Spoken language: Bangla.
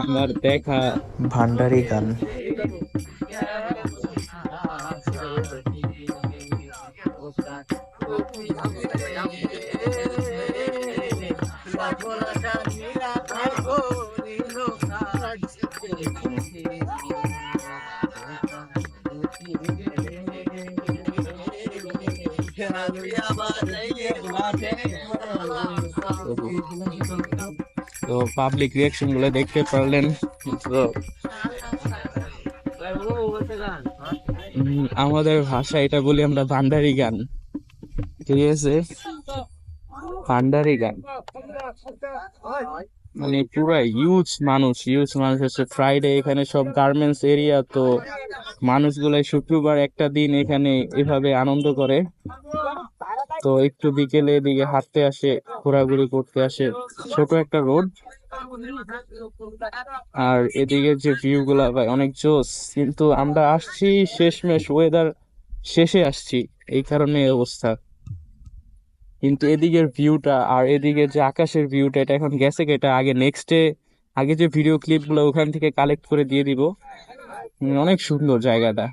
আমার দেখা ভান্ডারি গান তো পাবলিক রিয়াকশনগুলো দেখতে পারলেন। তো আমাদের ভাষা এটা বলি আমরা ভান্ডারি গান। ঠিক আছে? ভান্ডারি গান। মানে পুরা ইউজ মানুষ ইউজ মানুষ হচ্ছে ফ্রাইডে এখানে সব গার্মেন্টস এরিয়া তো মানুষগুলো শুক্রবার একটা দিন এখানে এভাবে আনন্দ করে। তো একটু বিকেলে এদিকে হাঁটতে আসে, ঘোরাঘুরি করতে আসে। ছোট একটা রোড। আর এদিকে যে ভিউ গুলা ভাই, অনেক জোস কিন্তু আমরা আসছি শেষমেশ ওয়েদার শেষে আসছি। এই কারণে অবস্থা। কিন্তু এদিকের ভিউটা আর এদিকে যে আকাশের ভিউটা এটা এখন গেছে এটা আগে নেক্সটে আগে যে ভিডিও ক্লিপগুলো ওখান থেকে কালেক্ট করে দিয়ে দিব। অনেক সুন্দর জায়গাটা।